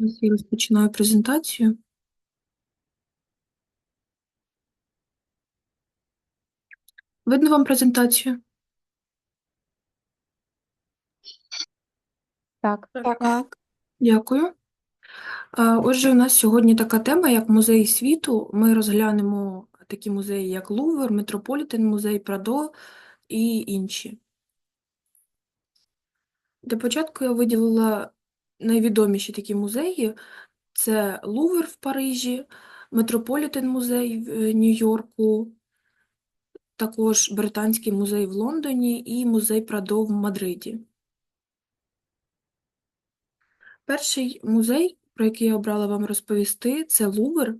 Зараз я розпочинаю презентацію. Видно вам презентацію? Так, Так. Дякую. Отже, у нас сьогодні така тема, як музеї світу. Ми розглянемо такі музеї, як Лувр, Метрополітен музей, Прадо і інші. Для початку я виділила найвідоміші такі музеї. Це Лувр в Парижі, Метрополітен музей в е, Нью-Йорку, також Британський музей в Лондоні і музей Прадо в Мадриді. Перший музей, про який я обрала вам розповісти, це Лувр.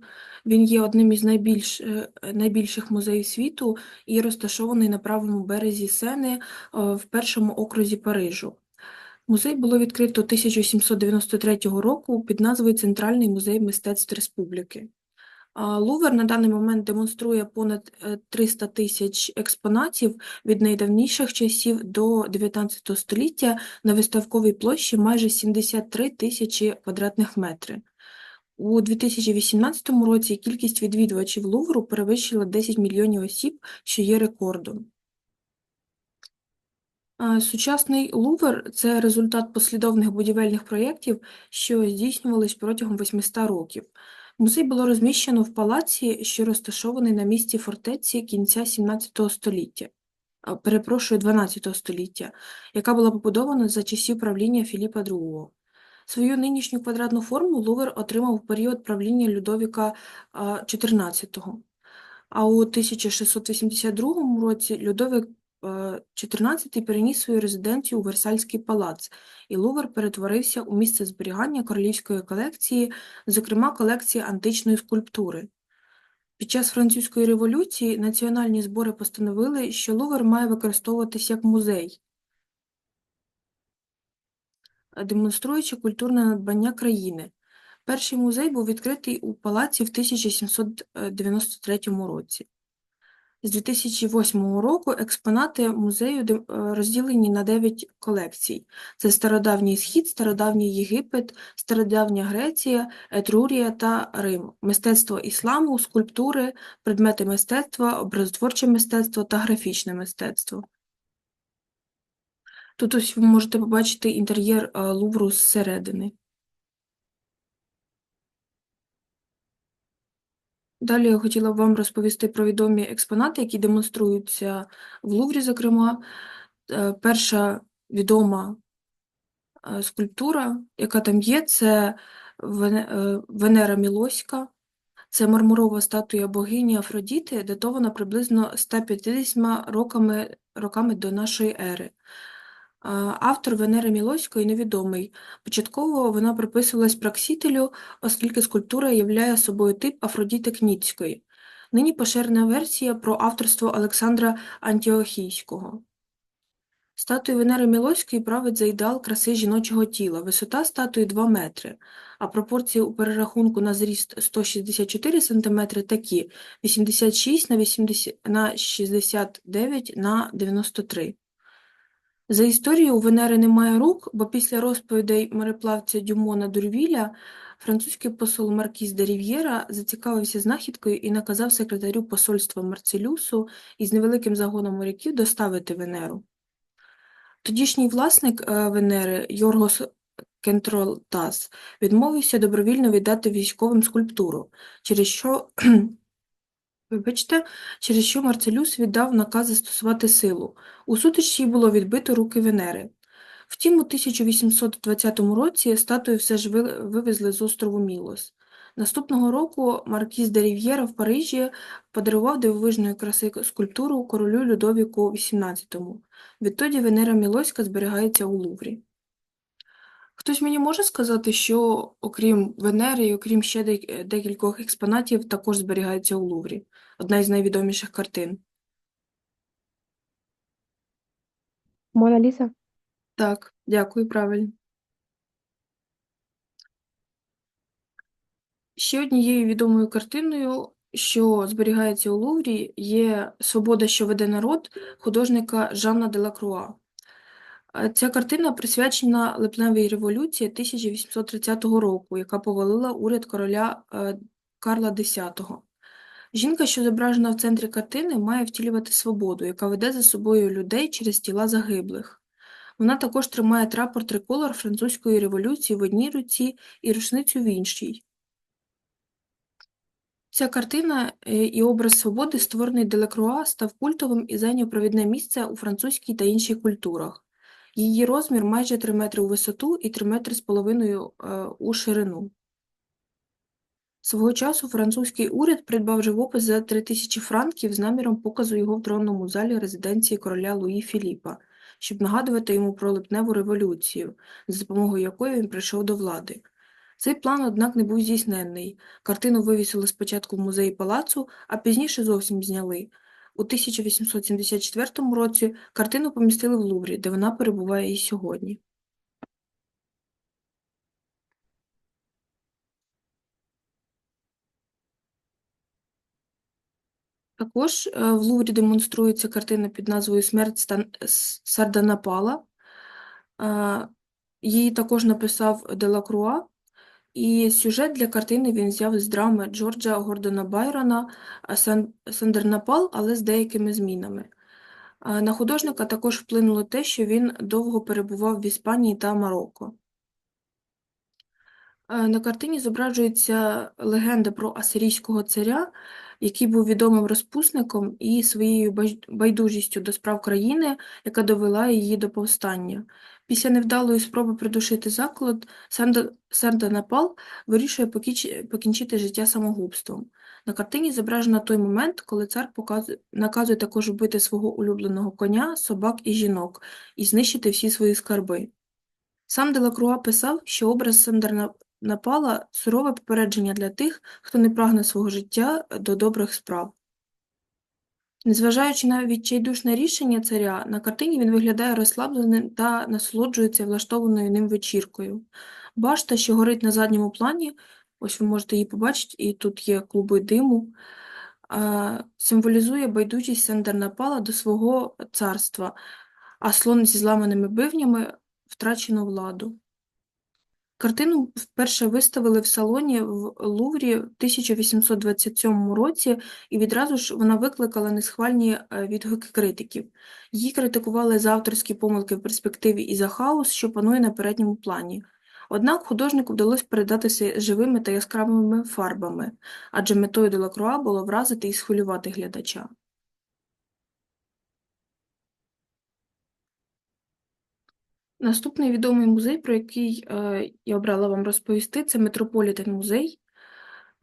Він є одним із найбільш, е, найбільших музеїв світу і розташований на правому березі Сени е, в першому окрузі Парижу. Музей було відкрито 1793 року під назвою Центральний музей мистецтв Республіки. А Лувр на даний момент демонструє понад е, 300 тисяч експонатів від найдавніших часів до 19 століття на виставковій площі майже 73 тисячі квадратних метрів. У 2018 році кількість відвідувачів Лувру перевищила 10 мільйонів осіб, що є рекордом. Сучасний Лувр – це результат послідовних будівельних проєктів, що здійснювались протягом 800 років. Музей було розміщено в палаці, що розташований на місці фортеці кінця 17 століття, перепрошую, 12 століття, яка була побудована за часів правління Філіпа II. Свою нинішню квадратну форму Лувр отримав у період правління Людовіка XIV. А у 1682 році Людовик XIV переніс свою резиденцію у Версальський палац, і Лувр перетворився у місце зберігання королівської колекції, зокрема колекції античної скульптури. Під час Французької революції національні збори постановили, що Лувр має використовуватись як музей, демонструючи культурне надбання країни. Перший музей був відкритий у палаці в 1793 році. З 2008 року експонати музею е, розділені на 9 колекцій. Це Стародавній Схід, Стародавній Єгипет, Стародавня Греція, Етрурія та Рим, мистецтво ісламу, скульптури, предмети мистецтва, образотворче мистецтво та графічне мистецтво. Тут ось ви можете побачити інтер'єр е, Лувру зсередини. Далі я хотіла б вам розповісти про відомі експонати, які демонструються в Луврі, зокрема. Е, Перша відома е, скульптура, яка там є, це е, Венера Мілоська. Це мармурова статуя богині Афродіти, датована приблизно 150 роками, роками до нашої ери. Автор Венери Мілоської невідомий. Початково вона приписувалась Праксителю, оскільки скульптура являє собою тип Афродіти Кніцької. Нині поширена версія про авторство Олександра Антіохійського. Статуя Венери Мілоської править за ідеал краси жіночого тіла. Висота статуї 2 метри, а пропорції у перерахунку на зріст 164 см такі 86 на 80 на 69 на 93. За історією, у Венери немає рук, бо після розповідей мореплавця Дюмона Дурвіля французький посол Маркіз де Рів'єра зацікавився знахідкою і наказав секретарю посольства Марцелюсу із невеликим загоном моряків доставити Венеру. Тодішній власник е, Венери Йоргос Кентролтас відмовився добровільно віддати військовим скульптуру, через що Вибачте, через що Марцелюс віддав наказ застосувати силу. У сутичці було відбито руки Венери. Втім, у 1820 році статую все ж вивезли з острову Мілос. Наступного року маркіз де Рів'єра в Парижі подарував дивовижної краси скульптуру королю Людовіку XVIII. Відтоді Венера Мілоська зберігається у Луврі. Хтось мені може сказати, що окрім Венери і окрім ще дек- декількох експонатів також зберігається у Луврі? Одна із найвідоміших картин. Мона Ліса. Так, дякую, правильно. Ще однією відомою картиною, що зберігається у Луврі, є «Свобода, що веде народ» художника Жанна Делакруа. Ця картина присвячена липневій революції 1830 року, яка повалила уряд короля е, Карла X. Жінка, що зображена в центрі картини, має втілювати свободу, яка веде за собою людей через тіла загиблих. Вона також тримає прапор триколор французької революції в одній руці і рушницю в іншій. Ця картина е, і образ свободи, створений Делекруа, став культовим і зайняв провідне місце у французькій та інших культурах. Її розмір майже 3 метри у висоту і 3 метри з половиною е, у ширину. Свого часу французький уряд придбав живопис за 3000 франків з наміром показу його в тронному залі резиденції короля Луї Філіпа, щоб нагадувати йому про липневу революцію, за допомогою якої він прийшов до влади. Цей план, однак, не був здійсненний. Картину вивісили спочатку в музеї палацу, а пізніше зовсім зняли. У 1874 році картину помістили в Луврі, де вона перебуває і сьогодні. Також е, в Луврі демонструється картина під назвою Смерть Сарданапала. Е, Її також написав Делакруа, і сюжет для картини він взяв з драми Джорджа Гордона Байрона Сан- Сандернапал, але з деякими змінами. Е, На художника також вплинуло те, що він довго перебував в Іспанії та Марокко. Е, На картині зображується легенда про асирійського царя, який був відомим розпусником і своєю байдужістю до справ країни, яка довела її до повстання. Після невдалої спроби придушити заклад, Санда- Сарданапал вирішує покіч- покінчити життя самогубством. На картині зображено той момент, коли цар показує, наказує також вбити свого улюбленого коня, собак і жінок і знищити всі свої скарби. Сам Делакруа писав, що образ Сандернапала – сурове попередження для тих, хто не прагне свого життя до добрих справ. Незважаючи на відчайдушне рішення царя, на картині він виглядає розслабленим та насолоджується влаштованою ним вечіркою. Башта, що горить на задньому плані, ось ви можете її побачити, і тут є клуби диму, символізує байдужість Сандернапала до свого царства, а слон зі зламаними бивнями – втрачену владу. Картину вперше виставили в салоні в Луврі в 1827 році, і відразу ж вона викликала несхвальні е, відгуки критиків. Її критикували за авторські помилки в перспективі і за хаос, що панує на передньому плані. Однак художнику вдалося передатися живими та яскравими фарбами, адже метою Делакруа було вразити і схвилювати глядача. Наступний відомий музей, про який е, я обрала вам розповісти, це Метрополітен музей.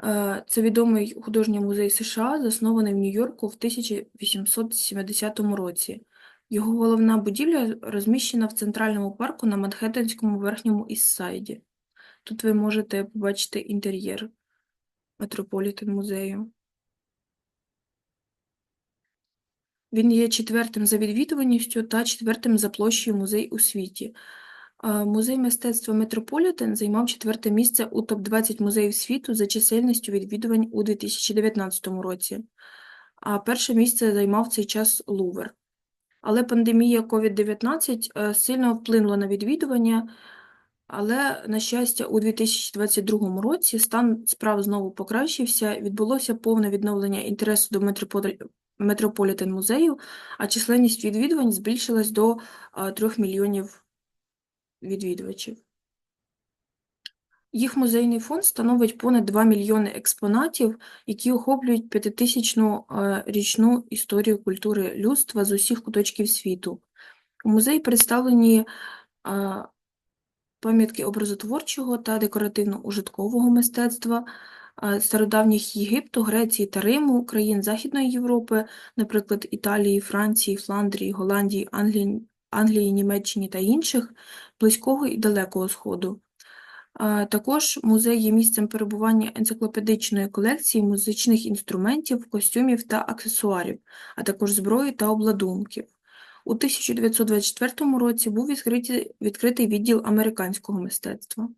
Е, Це відомий художній музей США, заснований в Нью-Йорку в 1870 році. Його головна будівля розміщена в центральному парку на Манхеттенському верхньому Іссайді. Тут ви можете побачити інтер'єр Метрополітен музею. Він є четвертим за відвідуваністю та четвертим за площею музей у світі. Музей мистецтва Метрополітен займав четверте місце у топ-20 музеїв світу за чисельністю відвідувань у 2019 році, а перше місце займав цей час Лувр. Але пандемія COVID-19 е, сильно вплинула на відвідування, але, на щастя, у 2022 році стан справ знову покращився, відбулося повне відновлення інтересу до Метрополі- Метрополітен музею, а численність відвідувань збільшилась до 3 мільйонів відвідувачів. Їх музейний фонд становить понад 2 мільйони експонатів, які охоплюють п'ятитисячну річну історію культури людства з усіх куточків світу. У музеї представлені пам'ятки образотворчого та декоративно-ужиткового мистецтва стародавніх Єгипту, Греції та Риму, країн Західної Європи, наприклад, Італії, Франції, Фландрії, Голландії, Англії, Англії, Німеччини та інших, Близького і Далекого Сходу. Також музей є місцем перебування енциклопедичної колекції музичних інструментів, костюмів та аксесуарів, а також зброї та обладунків. У 1924 році був відкритий відділ американського мистецтва.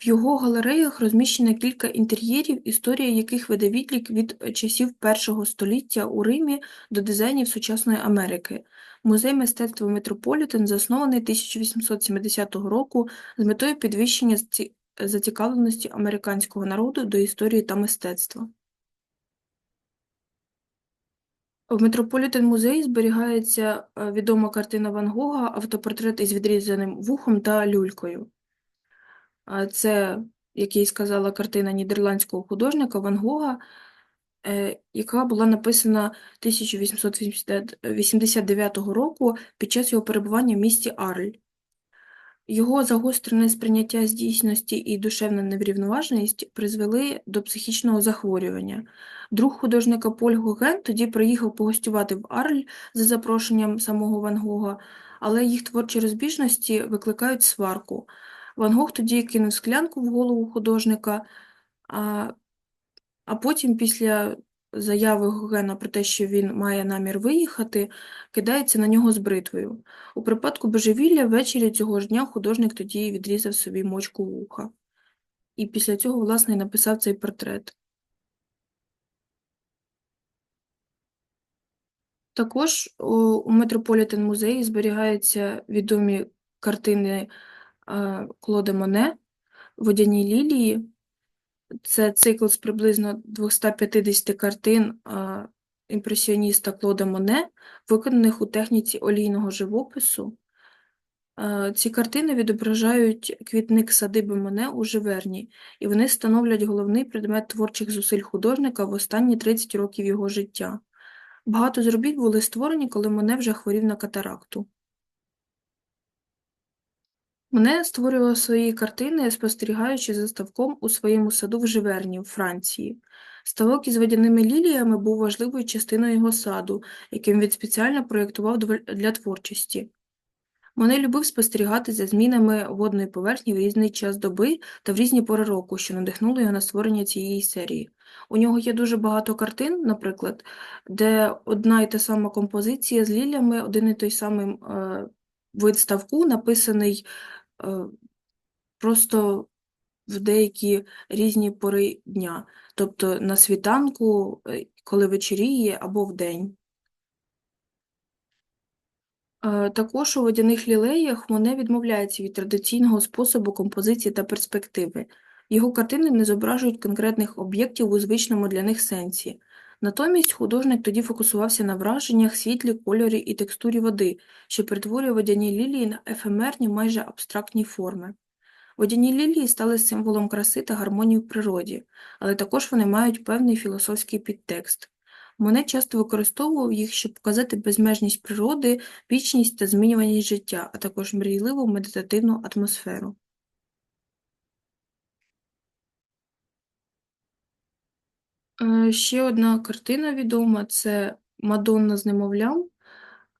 В його галереях розміщено кілька інтер'єрів, історія яких веде відлік від часів першого століття у Римі до дизайнів сучасної Америки. Музей мистецтва Метрополітен заснований 1870 року з метою підвищення зацікавленості американського народу до історії та мистецтва. В Метрополітен музеї зберігається е, відома картина Ван Гога «Автопортрет із відрізаним вухом та люлькою». Це, як я й сказала, картина нідерландського художника Ван Гога, е, яка була написана 1889 року під час його перебування в місті Арль. Його загострене сприйняття з дійсності і душевна неврівноваженість призвели до психічного захворювання. Друг художника Поль Гоген тоді приїхав погостювати в Арль за запрошенням самого Ван Гога, але їх творчі розбіжності викликають сварку. Ван Гог тоді кинув склянку в голову художника, а, а потім, після заяви Гогена про те, що він має намір виїхати, кидається на нього з бритвою. У припадку божевілля ввечері цього ж дня художник тоді відрізав собі мочку вуха. І після цього, власне, написав цей портрет. Також у Метрополітен музеї зберігаються відомі картини Клода Моне «Водяні лілії». Це цикл з приблизно 250 картин е, імпресіоніста Клода Моне, виконаних у техніці олійного живопису. Е, Ці картини відображають квітник садиби Моне у Живерні, і вони становлять головний предмет творчих зусиль художника в останні 30 років його життя. Багато з робіт були створені, коли Моне вже хворів на катаракту. Моне створював свої картини, спостерігаючи за ставком у своєму саду в Живерні, в Франції. Ставок із водяними ліліями був важливою частиною його саду, яким він спеціально проєктував для творчості. Моне любив спостерігати за змінами водної поверхні в різний час доби та в різні пори року, що надихнуло його на створення цієї серії. У нього є дуже багато картин, наприклад, де одна і та сама композиція з лілями, один і той самий е, вид ставку, написаний просто в деякі різні пори дня, тобто на світанку, е, коли вечоріє, або вдень. Е, Також у водяних лілеях Моне відмовляється від традиційного способу композиції та перспективи. Його картини не зображують конкретних об'єктів у звичному для них сенсі. Натомість художник тоді фокусувався на враженнях, світлі, кольорі і текстурі води, що перетворює водяні лілії на ефемерні, майже абстрактні форми. Водяні лілії стали символом краси та гармонії в природі, але також вони мають певний філософський підтекст. Моне часто використовував їх, щоб показати безмежність природи, вічність та змінюваність життя, а також мрійливу медитативну атмосферу. Ще одна картина відома це Мадонна з немовлям,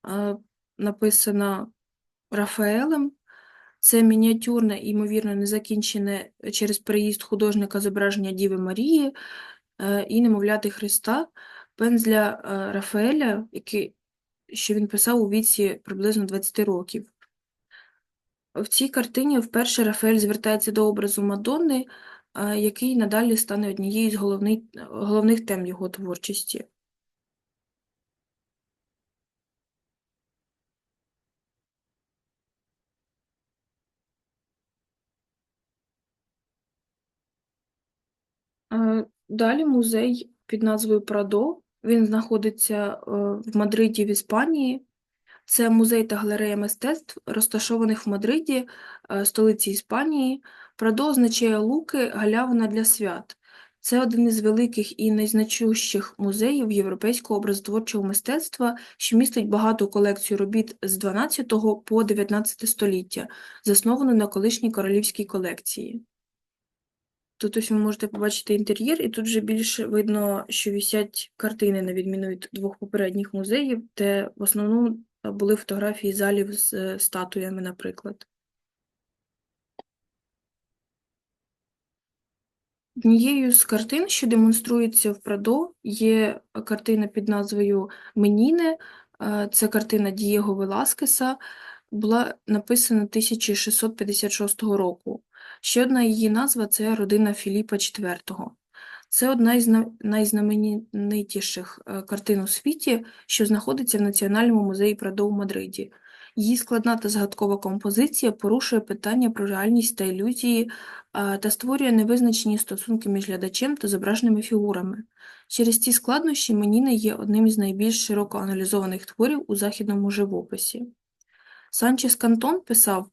е, написана Рафаелем. Це мініатюрне ймовірно, незакінчене через переїзд художника зображення Діви Марії е, і немовляти Христа, пензля е, Рафаеля, який, що він писав у віці приблизно 20 років. В цій картині вперше Рафаель звертається до образу Мадонни, е, який надалі стане однією з головний, головних тем його творчості. Далі музей під назвою Прадо. Він знаходиться е, в Мадриді, в Іспанії. Це музей та галерея мистецтв, розташованих в Мадриді, е, столиці Іспанії. Прадо означає луки, галявина для свят. Це один із великих і найзначущих музеїв європейського образотворчого мистецтва, що містить багату колекцію робіт з 12 по 19 століття, засновану на колишній королівській колекції. Тут ось ви можете побачити інтер'єр, і тут вже більше видно, що висять картини, на відміну від двох попередніх музеїв, де в основному були фотографії залів з е, статуями, наприклад. Однією з картин, що демонструється в Прадо, є картина під назвою Меніне. Це картина Дієго Веласкеса, була написана 1656 року. Ще одна її назва це родина Філіпа IV. Це одна із на- найзнаменитіших е, картин у світі, що знаходиться в Національному музеї Прадо у Мадриді. Її складна та згадкова композиція порушує питання про реальність та ілюзії та створює невизначені стосунки між глядачем та зображеними фігурами. Через ці складнощі Меніна є одним із найбільш широко аналізованих творів у західному живописі. Санчес Кантон писав,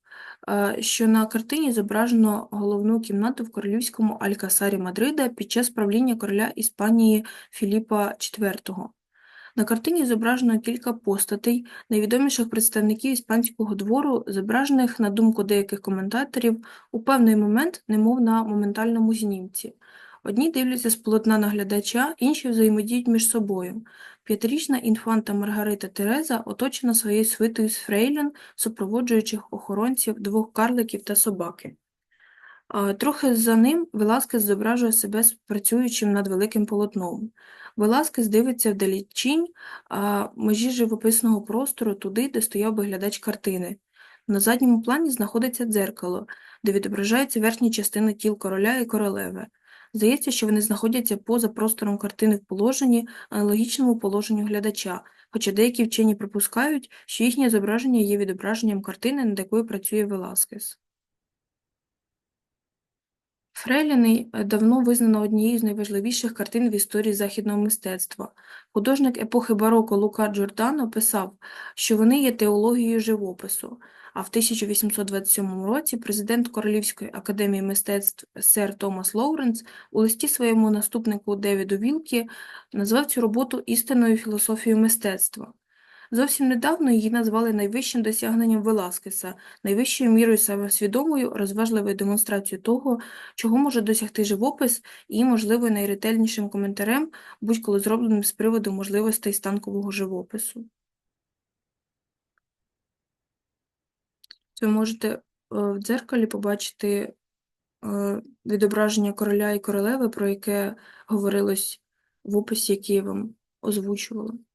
що на картині зображено головну кімнату в королівському Алькасарі Мадрида під час правління короля Іспанії Філіпа IV. На картині зображено кілька постатей, найвідоміших представників іспанського двору, зображених, на думку деяких коментаторів, у певний момент, немов на моментальному знімці. Одні дивляться з полотна на глядача, інші взаємодіють між собою. П'ятирічна інфанта Маргарита Тереза оточена своєю свитою з фрейлін, супроводжуючих охоронців, двох карликів та собаки. Трохи за ним Веласкес зображує себе працюючим над великим полотном. Веласкес дивиться вдалечінь, а межі живописного простору туди, де стояв би глядач картини. На задньому плані знаходиться дзеркало, де відображаються верхні частини тіл короля і королеви. Здається, що вони знаходяться поза простором картини в положенні, аналогічному положенню глядача, хоча деякі вчені припускають, що їхнє зображення є відображенням картини, над якою працює Веласкес. Фрейліни е, давно визнано однією з найважливіших картин в історії західного мистецтва. Художник епохи бароко Лука Джордано писав, що вони є теологією живопису, а в 1827 році президент Королівської академії мистецтв сер Томас Лоуренс у листі своєму наступнику Девіду Вілкі назвав цю роботу істинною філософією мистецтва. Зовсім недавно її назвали найвищим досягненням Веласкеса, найвищою мірою самосвідомою, розважливою демонстрацією того, чого може досягти живопис, і, можливо, найретельнішим коментарем, будь-коли зробленим з приводу можливостей станкового живопису. Ви можете е, в дзеркалі побачити е, відображення короля і королеви, про яке говорилось в описі, який я вам озвучувала.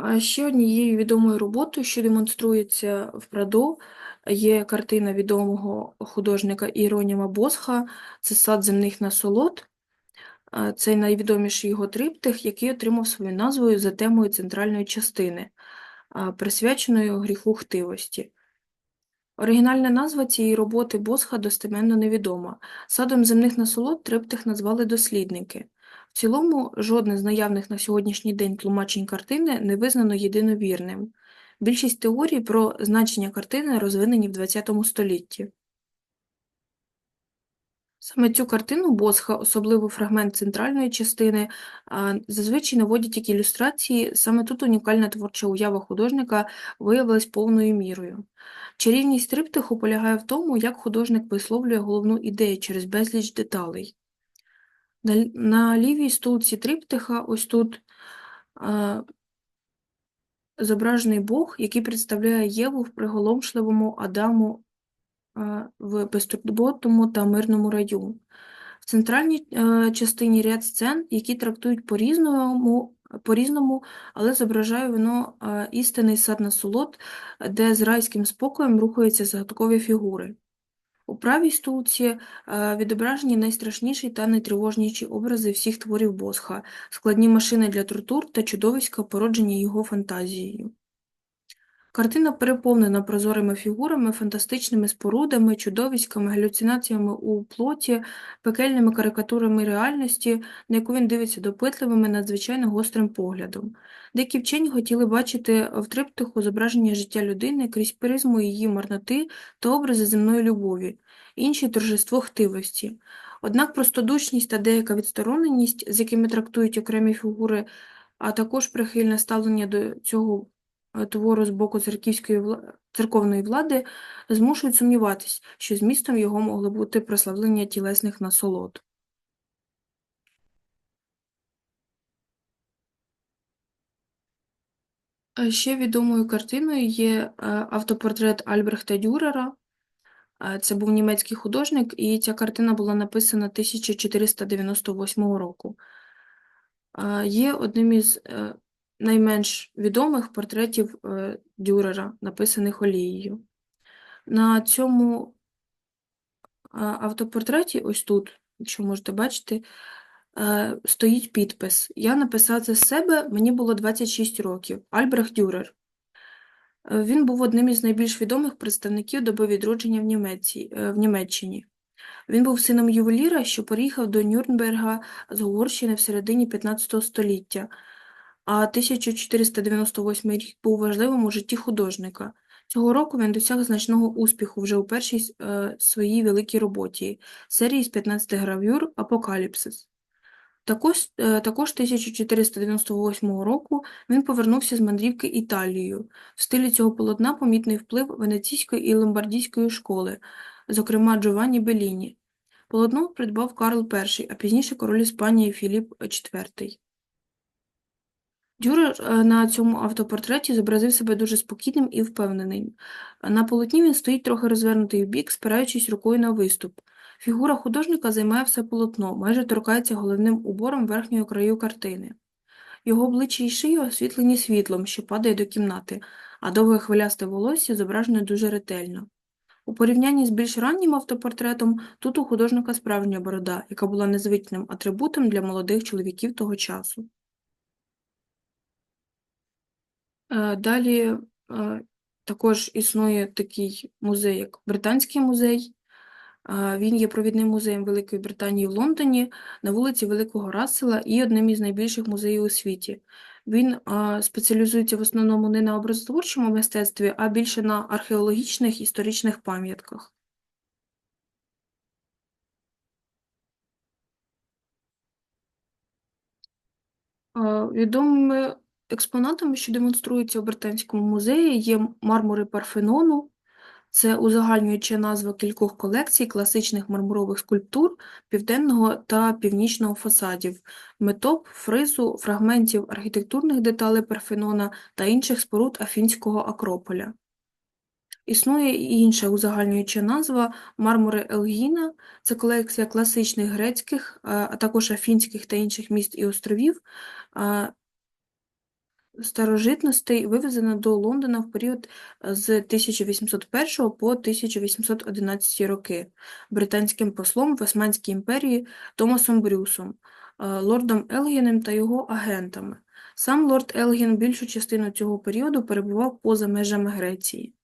А ще однією відомою роботою, що демонструється в Прадо, є картина відомого художника Іроніма Босха «Це сад земних насолод». Це найвідоміший його триптих, який отримав свою назву за темою центральної частини, присвяченою гріху хтивості. Оригінальна назва цієї роботи Босха достеменно невідома. Садом земних насолод триптих назвали дослідники. Цілому, жодне з наявних на сьогоднішній день тлумачень картини не визнано єдиновірним. Більшість теорій про значення картини розвинені в ХХ столітті. Саме цю картину Босха, особливо фрагмент центральної частини, зазвичай наводять як ілюстрації, саме тут унікальна творча уява художника виявилась повною мірою. Чарівність триптиху полягає в тому, як художник висловлює головну ідею через безліч деталей. На, на лівій стулці триптиха, ось тут а, зображений Бог, який представляє Єву в приголомшливому Адаму а, в безтурботному та мирному раю. В центральній е, частині ряд сцен, які трактують по-різному, по-різному, але зображає воно е, істинний сад насолод, де з райським спокоєм рухаються загадкові фігури. У правій стулці е, відображені найстрашніші та найтривожніші образи всіх творів Босха, складні машини для тортур та чудовиська, породжені його фантазією. Картина переповнена прозорими фігурами, фантастичними спорудами, чудовиськами, галюцинаціями у плоті, пекельними карикатурами реальності, на яку він дивиться допитливим і надзвичайно гострим поглядом. Деякі вчені хотіли бачити в триптиху зображення життя людини крізь призму її марноти та образи земної любові, інші – торжество хтивості. Однак простодушність та деяка відстороненість, з якими трактують окремі фігури, а також прихильне ставлення до цього твору з боку церковної влади змушують сумніватись, що змістом його могло бути прославлення тілесних насолод. Е, Ще відомою картиною є е, автопортрет Альбрехта Дюрера. Е, Це був німецький художник, і ця картина була написана 1498 року. Е, Є одним із е, найменш відомих портретів е, Дюрера, написаних олією. На цьому автопортреті, ось тут, якщо можете бачити, е, стоїть підпис. Я написав це з себе, мені було 26 років. Альбрехт Дюрер. Е, Він був одним із найбільш відомих представників доби відродження в е, в Німеччині. Він був сином ювеліра, що переїхав до Нюрнберга з Угорщини в середині 15 століття, а 1498 рік був важливим у житті художника. Цього року він досяг значного успіху вже у першій е, своїй великій роботі – серії з 15 гравюр «Апокаліпсис». Також, е, також 1498 року він повернувся з мандрівки Італією. В стилі цього полотна помітний вплив венеційської і ломбардійської школи, зокрема Джованні Белліні. Полотно придбав Карл І, а пізніше король Іспанії Філіп IV. Дюрер на цьому автопортреті зобразив себе дуже спокійним і впевненим. На полотні він стоїть трохи розвернутий вбік, спираючись рукою на виступ. Фігура художника займає все полотно, майже торкається головним убором верхньої краю картини. Його обличчя і шия освітлені світлом, що падає до кімнати, а довге хвилясте волосся зображено дуже ретельно. У порівнянні з більш раннім автопортретом, тут у художника справжня борода, яка була незвичним атрибутом для молодих чоловіків того часу. Е, Далі е, також існує такий музей, як Британський музей. Е, Він є провідним музеєм Великої Британії в Лондоні на вулиці Великого Рассела і одним із найбільших музеїв у світі. Він е, спеціалізується в основному не на образотворчому мистецтві, а більше на археологічних історичних пам'ятках. Е, Відомими експонатами, що демонструються у Британському музеї, є мармури Парфенону. Це узагальнююча назва кількох колекцій класичних мармурових скульптур південного та північного фасадів, метоп, фризу, фрагментів архітектурних деталей Парфенона та інших споруд Афінського Акрополя. Існує і інша узагальнююча назва мармури Елгіна. Це колекція класичних грецьких, а також афінських та інших міст і островів, старожитностей, вивезено до Лондона в період е, з 1801 по 1811 роки британським послом в Османській імперії Томасом Брюсом, е, лордом Елгіном та його агентами. Сам лорд Елгін більшу частину цього періоду перебував поза межами Греції.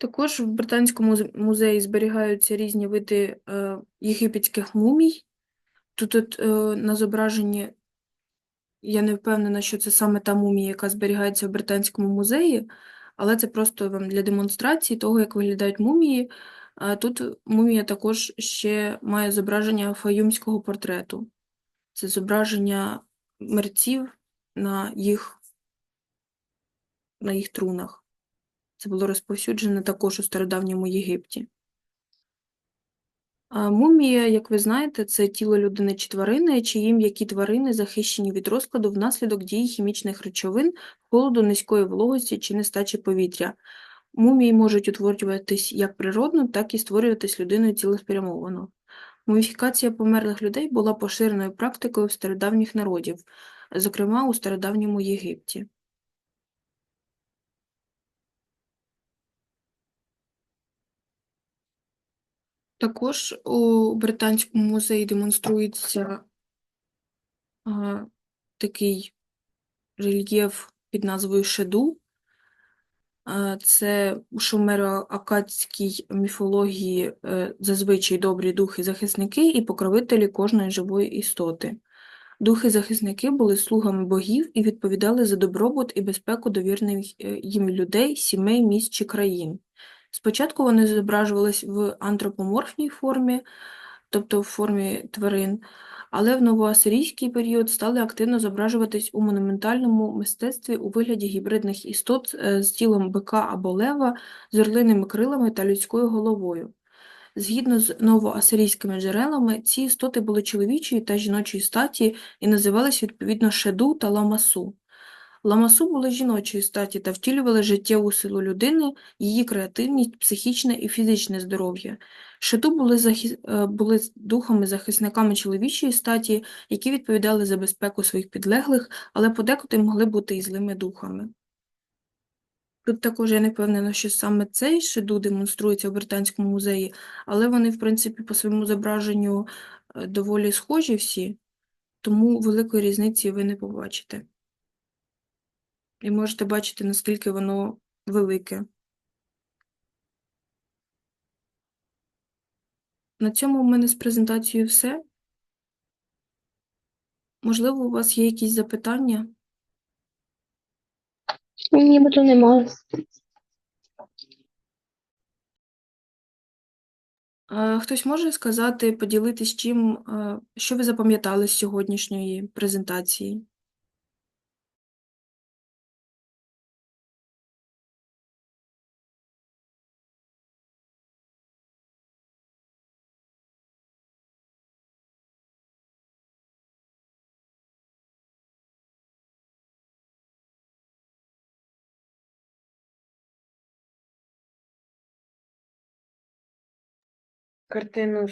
Також в Британському музеї зберігаються різні види е, єгипетських мумій. Тут от, е, на зображенні я не впевнена, що це саме та мумія, яка зберігається в Британському музеї, але це просто вам для демонстрації того, як виглядають мумії. Тут мумія також ще має зображення фаюмського портрету. Це зображення мерців на їх, на їх трунах. Це було розповсюджено також у стародавньому Єгипті. Мумія, як ви знаєте, це тіло людини чи тварини, чиї м'які тварини захищені від розкладу внаслідок дії хімічних речовин, холоду, низької вологості чи нестачі повітря. Мумії можуть утворюватись як природно, так і створюватись людиною цілеспрямовано. Муміфікація померлих людей була поширеною практикою в стародавніх народів, зокрема у стародавньому Єгипті. Також у Британському музеї демонструється а, такий рельєф під назвою Шеду. А, Це у шумеро-акадській міфології е, зазвичай добрі духи-захисники і покровителі кожної живої істоти. Духи-захисники були слугами богів і відповідали за добробут і безпеку довірних е, їм людей, сімей, міст чи країн. Спочатку вони зображувались в антропоморфній формі, тобто в формі тварин, але в новоасирійський період стали активно зображуватись у монументальному мистецтві у вигляді гібридних істот е, з тілом бика або лева, з орлиними крилами та людською головою. Згідно з новоасирійськими джерелами, ці істоти були чоловічої та жіночої статі і називались відповідно шеду та ламасу. Ламасу були жіночої статі та втілювали життєву силу людини, її креативність, психічне і фізичне здоров'я. Шиту були, захис... е, були духами-захисниками чоловічої статі, які відповідали за безпеку своїх підлеглих, але подекуди могли бути і злими духами. Тут також я не впевнена, що саме цей шеду демонструється в Британському музеї, але вони, в принципі, по своєму зображенню е, доволі схожі всі, тому великої різниці ви не побачите. І можете бачити, наскільки воно велике. На цьому в мене з презентацією все. Можливо, у вас є якісь запитання? Нібито немає. Е, Хтось може сказати, поділитись чим, що ви запам'ятали з сьогоднішньої презентації? Картину